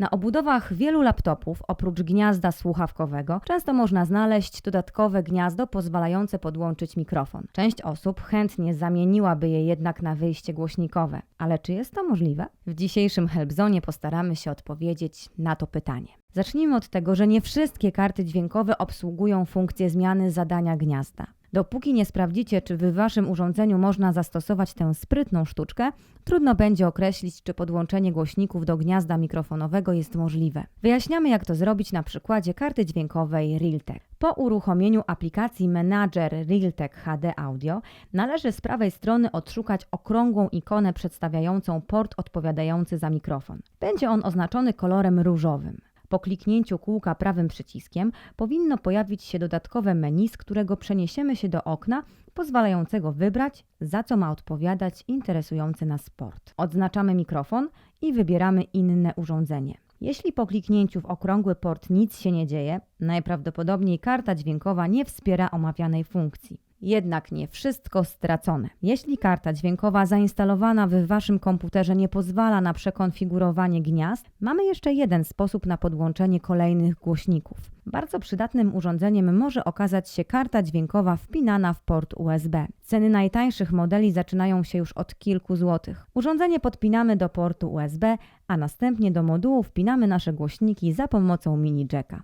Na obudowach wielu laptopów, oprócz gniazda słuchawkowego, często można znaleźć dodatkowe gniazdo pozwalające podłączyć mikrofon. Część osób chętnie zamieniłaby je jednak na wyjście głośnikowe. Ale czy jest to możliwe? W dzisiejszym Helpzonie postaramy się odpowiedzieć na to pytanie. Zacznijmy od tego, że nie wszystkie karty dźwiękowe obsługują funkcję zmiany zadania gniazda. Dopóki nie sprawdzicie, czy w waszym urządzeniu można zastosować tę sprytną sztuczkę, trudno będzie określić, czy podłączenie głośników do gniazda mikrofonowego jest możliwe. Wyjaśniamy, jak to zrobić na przykładzie karty dźwiękowej Realtek. Po uruchomieniu aplikacji Manager Realtek HD Audio należy z prawej strony odszukać okrągłą ikonę przedstawiającą port odpowiadający za mikrofon. Będzie on oznaczony kolorem różowym. Po kliknięciu kółka prawym przyciskiem powinno pojawić się dodatkowe menu, z którego przeniesiemy się do okna pozwalającego wybrać, za co ma odpowiadać interesujący nas port. Odznaczamy mikrofon i wybieramy inne urządzenie. Jeśli po kliknięciu w okrągły port nic się nie dzieje, najprawdopodobniej karta dźwiękowa nie wspiera omawianej funkcji. Jednak nie wszystko stracone. Jeśli karta dźwiękowa zainstalowana w Waszym komputerze nie pozwala na przekonfigurowanie gniazd, mamy jeszcze jeden sposób na podłączenie kolejnych głośników. Bardzo przydatnym urządzeniem może okazać się karta dźwiękowa wpinana w port USB. Ceny najtańszych modeli zaczynają się już od kilku złotych. Urządzenie podpinamy do portu USB, a następnie do modułu wpinamy nasze głośniki za pomocą mini jacka.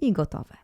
I gotowe.